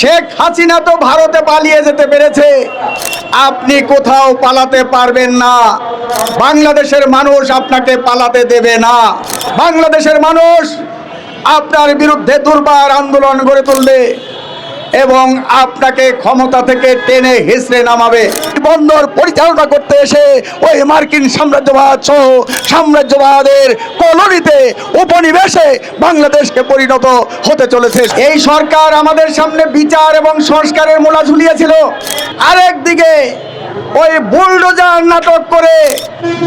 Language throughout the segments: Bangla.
শেখ হাসিনা তো ভারতে পালিয়ে যেতে পেরেছে। আপনি কোথাও পালাতে পারবেন না। বাংলাদেশের মানুষ আপনাকে পালাতে দেবে না। বাংলাদেশের মানুষ আপনার বিরুদ্ধে দুর্বার আন্দোলন গড়ে তুলবে। এবং আপনাকে ক্ষমতা থেকে টেনে হিসড়ে নামাবে। বন্দর পরিচালনা করতে এসে ওই মার্কিন সাম্রাজ্যবাদ সহ সাম্রাজ্যবাদের কলোনিতে, উপনিবেশে বাংলাদেশকে পরিণত হতে চলেছে। এই সরকার আমাদের সামনে বিচার এবং সংস্কারের মোলা ঝুলিয়েছিল। আরেক দিকে ওই বুলডোজার নাটক করে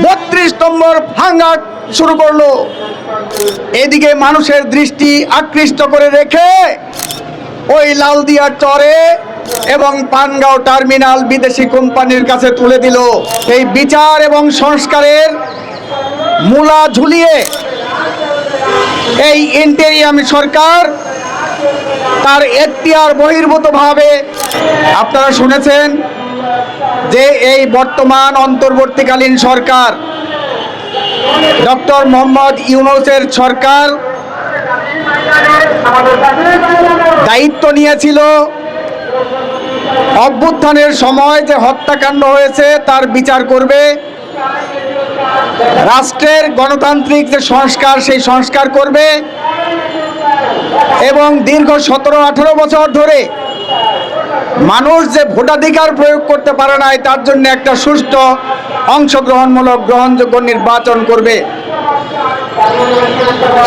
বত্রিশ নম্বর ভাঙা শুরু করল। এদিকে মানুষের দৃষ্টি আকৃষ্ট করে রেখে ওই লালদিয়ার চরে এবং পানগাঁও টার্মিনাল বিদেশি কোম্পানির কাছে তুলে দিল। এই বিচার এবং সংস্কারের মূলা ঝুলিয়ে এই ইন্টেরিয়াম সরকার তার এখতিয়ার বহির্ভূতভাবে আপনারা শুনেছেন যে এই বর্তমান অন্তর্বর্তীকালীন সরকার ডক্টর মোহাম্মদ ইউনুসের সরকার দায়িত্ব নিয়েছিল অভ্যুত্থানের সময় যে হত্যাকাণ্ড হয়েছে, তার বিচার করবে। রাষ্ট্রের গণতান্ত্রিক যে সংস্কার, সেই সংস্কার করবে এবং দীর্ঘ সতেরো, আঠারো বছর ধরে মানুষ যে ভোটাধিকার প্রয়োগ করতে পারে নাই, তার জন্য একটা সুষ্ঠু অংশগ্রহণমূলক গ্রহণযোগ্য নির্বাচন করবে।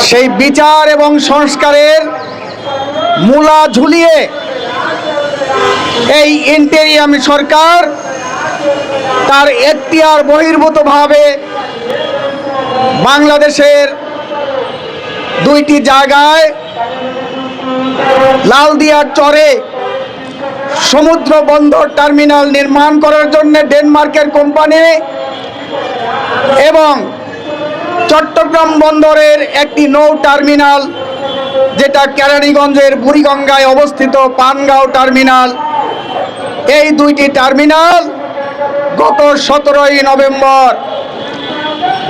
সেই বিচার এবং সংস্কারের মূলা ঝুলিয়ে এই ইন্টেরিয়াম সরকার তার এখতিয়ার বহির্ভূতভাবে বাংলাদেশের দুইটি জায়গায় লালদিয়ার চরে সমুদ্র বন্দর টার্মিনাল নির্মাণ করার জন্য ডেনমার্কের কোম্পানি এবং চট্টগ্রাম বন্দরের একটি নৌ টার্মিনাল, যেটা কেরানীগঞ্জের বুড়িগঙ্গায় অবস্থিত পানগাঁও টার্মিনাল। এই দুইটি টার্মিনাল গত সতেরোই নভেম্বর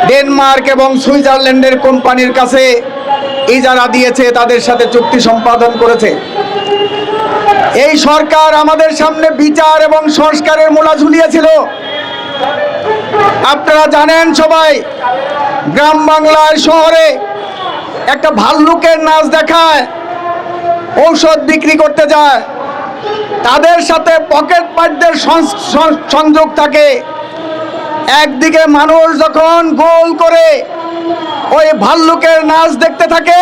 ডেনমার্ক এবং সুইজারল্যান্ডের কোম্পানির কাছে ইজারা দিয়েছে, তাদের সাথে চুক্তি সম্পাদন করেছে। এই সরকার আমাদের সামনে বিচার এবং সংস্কারের মোলা ঝুলিয়েছিল। আপনারা জানেন সবাই, গ্রাম বাংলার শহরে একটা ভাল্লুকের নাচ দেখায়, ঔষধ বিক্রি করতে যায়। তাদের সাথে পকেট পাটদের সংযোগ থাকে। একদিকে মানুষ যখন গোল করে ওই ভাল্লুকের নাচ দেখতে থাকে,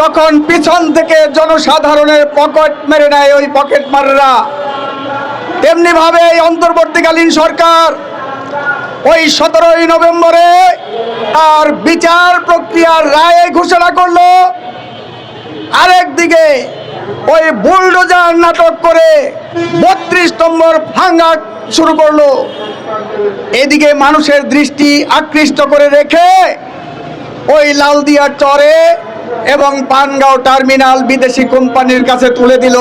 তখন পিছন থেকে জনসাধারণের পকেট মেরে নেয় ওই পকেট মাররা। তেমনি ভাবে এই অন্তর্বর্তীকালীন সরকার ওই সতেরোই নভেম্বরে আর বিচার প্রক্রিয়ার রায় ঘোষণা করল। আরেক দিকে ওই বুলডোজার নাটক করে বত্রিশ নম্বর ভাঙা শুরু করল। এদিকে মানুষের দৃষ্টি আকৃষ্ট করে রেখে ওই লালদিয়ার চরে এবং পানগাঁও টার্মিনাল বিদেশি কোম্পানির কাছে তুলে দিল।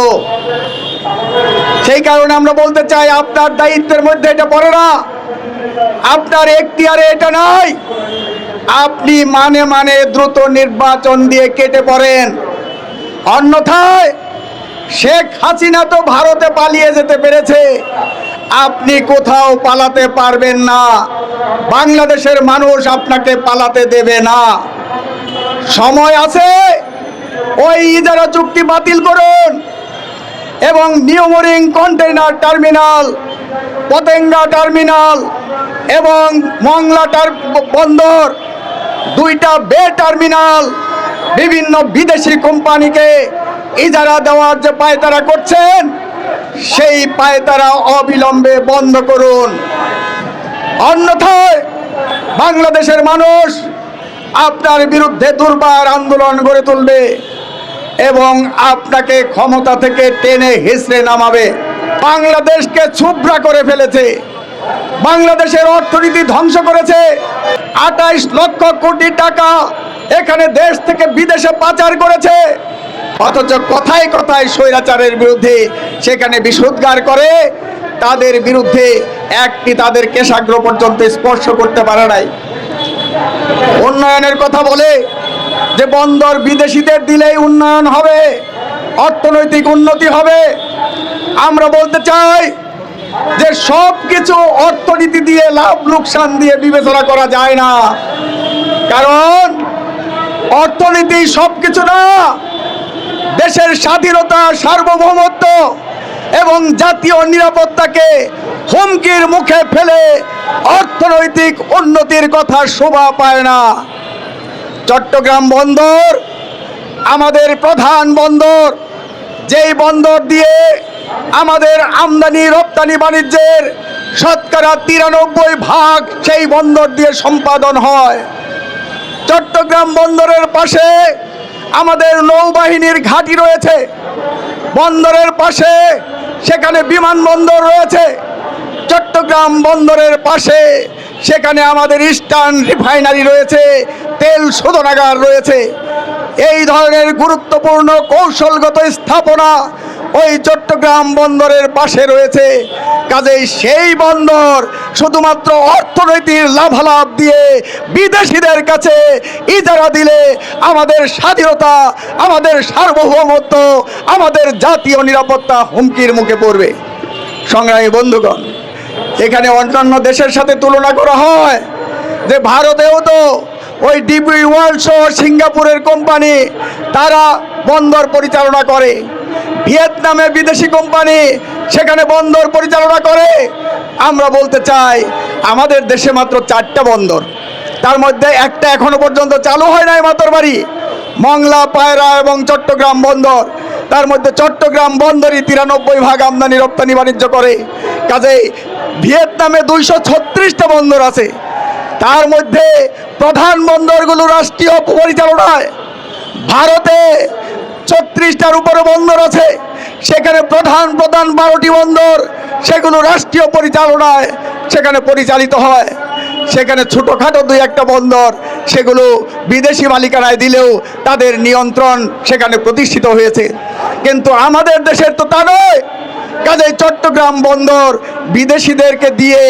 সেই কারণে আমরা বলতে চাই, আপনার দায়িত্বের মধ্যে এটা পড়ে না। আপনার এখতিয়ারে এটা নয় আপনি মানে মানে দ্রুত নির্বাচন দিয়ে কেটে পড়েন। অন্যথায় শেখ হাসিনা তো ভারতে পালিয়ে যেতে পেরেছে। আপনি কোথাও পালাতে পারবেন না। বাংলাদেশের মানুষ আপনাকে পালাতে দেবে না। সময় আছে, ওই ইজারা চুক্তি বাতিল করুন এবং New Mooring container terminal Patenga terminal এবং মংলাটার বন্দর, দুইটা বে টার্মিনাল, বিভিন্ন বিদেশি কোম্পানিকে ইজারা দেওয়ার যে পায়তারা করছেন, সেই পায়তারা অবিলম্বে বন্ধ করুন। অন্যথায় বাংলাদেশের মানুষ আপনার বিরুদ্ধে দুর্বার আন্দোলন গড়ে তুলবে এবং আপনাকে ক্ষমতা থেকে টেনে হিসড়ে নামাবে। বাংলাদেশকে ছুবরা করে ফেলেছে। বাংলাদেশের অর্থনীতি ধ্বংস করেছে। আঠাইশ লক্ষ কোটি টাকা এখানে দেশ থেকে বিদেশে পাচার করেছে। অথচ কথায় কথায় স্বৈরাচারের বিরুদ্ধে সেখানে বিশুদ্গার করে। তাদের বিরুদ্ধে একটি তাদের কেশাগ্র পর্যন্ত স্পর্শ করতে পারে নাই। উন্নয়নের কথা বলে যে বন্দর বিদেশিদের দিলেই উন্নয়ন হবে, অর্থনৈতিক উন্নতি হবে। আমরা বলতে চাই যে সব কিছু অর্থনীতি দিয়ে লাভ লোকসান দিয়ে বিবেচনা করা যায় না। কারণ অর্থনীতি সব কিছু না, দেশের স্বাধীনতা, সার্বভৌমত্ব এবং জাতীয় নিরাপত্তাকে হুমকির মুখে ফেলে অর্থনৈতিক উন্নতির কথা শোভা পায় না। চট্টগ্রাম বন্দর, আমাদের প্রধান বন্দর, যেই বন্দর দিয়ে আমাদের আমদানি, রপ্তানি, বাণিজ্যের শতকরা তিরানব্বই ভাগ সেই বন্দর দিয়ে সম্পাদন হয়। চট্টগ্রাম বন্দরের পাশে আমাদের নৌবাহিনীর ঘাঁটি রয়েছে। বন্দরের পাশে সেখানে বিমানবন্দর রয়েছে। চট্টগ্রাম বন্দরের পাশে সেখানে আমাদের ইস্টার্ন রিফাইনারি রয়েছে, তেল শোধনাগার রয়েছে। এই ধরনের গুরুত্বপূর্ণ কৌশলগত স্থাপনা ওই চট্টগ্রাম বন্দরের পাশে রয়েছে। কাজেই সেই বন্দর শুধুমাত্র অর্থনৈতিক লাভালাভ দিয়ে বিদেশিদের কাছে ইজারা দিলে আমাদের স্বাধীনতা, আমাদের সার্বভৌমত্ব, আমাদের জাতীয় নিরাপত্তা হুমকির মুখে পড়বে। সংগ্রামী বন্ধুগণ, এখানে অন্যান্য দেশের সাথে তুলনা করা হয় যে ভারতেও তো ওই ডিবি ওয়ার্ল্ড সহ সিঙ্গাপুরের কোম্পানি তারা বন্দর পরিচালনা করে। ভিয়েতনামে বিদেশি কোম্পানি সেখানে বন্দর পরিচালনা করে। আমরা বলতে চাই, আমাদের দেশে মাত্র চারটা বন্দর। তার মধ্যে একটা এখনও পর্যন্ত চালু হয় নাই মাতরবাড়ি মংলা, পায়রা এবং চট্টগ্রাম বন্দর। তার মধ্যে চট্টগ্রাম বন্দরই তিরানব্বই ভাগ আমদানি, রপ্তানি, বাণিজ্য করে। কাজেই ভিয়েতনামে দুইশো ছত্রিশটা বন্দর আছে। তার মধ্যে প্রধান বন্দরগুলো রাষ্ট্রীয় পরিচালনায়। ভারতে ছত্রিশটার উপরে বন্দর আছে, সেখানে প্রধান প্রধান বারোটি বন্দর, সেগুলো রাষ্ট্রীয় পরিচালনায় সেখানে পরিচালিত হয়। সেখানে ছোটোখাটো দুই একটা বন্দর, সেগুলো বিদেশি মালিকানায় দিলেও তাদের নিয়ন্ত্রণ সেখানে প্রতিষ্ঠিত হয়েছে। কিন্তু আমাদের দেশের তো তা নয়। কাজেই চট্টগ্রাম বন্দর বিদেশিদেরকে দিয়ে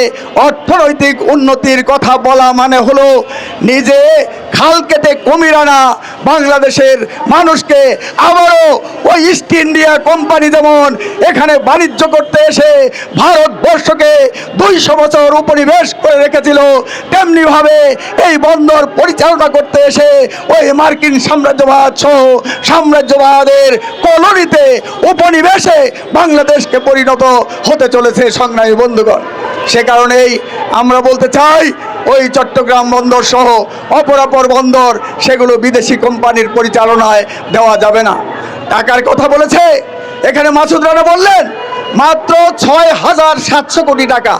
অর্থনৈতিক উন্নতির কথা বলা মানে হলো নিজে খাল কেটে কুমির আনা বাংলাদেশের মানুষকে আবারও ওই ইস্ট ইন্ডিয়া কোম্পানি যেমন এখানে বাণিজ্য করতে এসে ভারতবর্ষকে দুইশো বছর উপনিবেশ করে রেখেছিল, তেমনিভাবে এই বন্দর পরিচালনা করতে এসে ওই মার্কিন সাম্রাজ্যবাদ সহ সাম্রাজ্যবাদের কলোনিতে উপনিবেশে বাংলাদেশকে পরিণত হতে চলেছে, সংগ্রামী বন্ধুগণ। সে কারণেই আমরা বলতে চাই ওই চট্টগ্রাম বন্দর সহ অপরাপর বন্দর, সেগুলো বিদেশি কোম্পানির পরিচালনায় দেওয়া যাবে না। টাকার কথা বলেছে, এখানে মাসুদ রানা বললেন, মাত্র ছয় হাজার সাতশো কোটি টাকা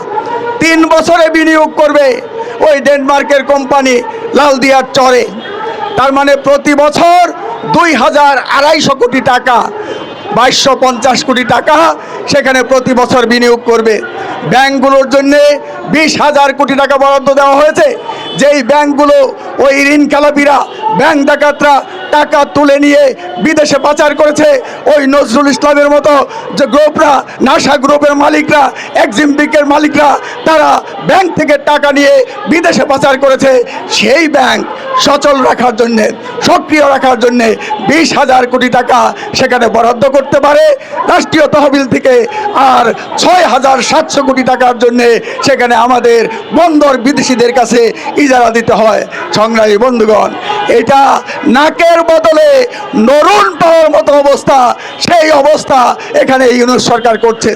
তিন বছরে বিনিয়োগ করবে ওই ডেনমার্কের কোম্পানি লালদিয়ার চরে। তার মানে প্রতি বছর দুই হাজার আড়াইশো কোটি টাকা, বাইশশো পঞ্চাশ কোটি টাকা সেখানে প্রতি বছর বিনিয়োগ করবে। ব্যাংকগুলোর জন্যে বিশ হাজার কোটি টাকা বরাদ্দ দেওয়া হয়েছে। যেই ব্যাংকগুলো ওই ঋণ খেলাপিরা ব্যাংক ডাকাতরা টাকা তুলে নিয়ে বিদেশে পাচার করেছে, ওই নজরুল ইসলামের মতো যে গ্রুপরা, নাসা গ্রুপের মালিকরা, এক্সিম এক্সিমবিকের মালিকরা, তারা ব্যাংক থেকে টাকা নিয়ে বিদেশে পাচার করেছে। সেই ব্যাংক সচল রাখার জন্যে, সক্রিয় রাখার জন্যে বিশ হাজার কোটি টাকা সেখানে বরাদ্দ করতে পারে। রাষ্ট্রীয় তহবিল থেকে আর ছয় হাজার সাতশো কোটি টাকার জন্যে সেখানে আমাদের বন্দর বিদেশিদের কাছে ইজারা দিতে হয়। সংগ্রামী বন্ধুগণ, এটা নাকের বদলে নরুন পাওয়ার মতো অবস্থা, সেই অবস্থা এখানে ইউনুস সরকার করছে।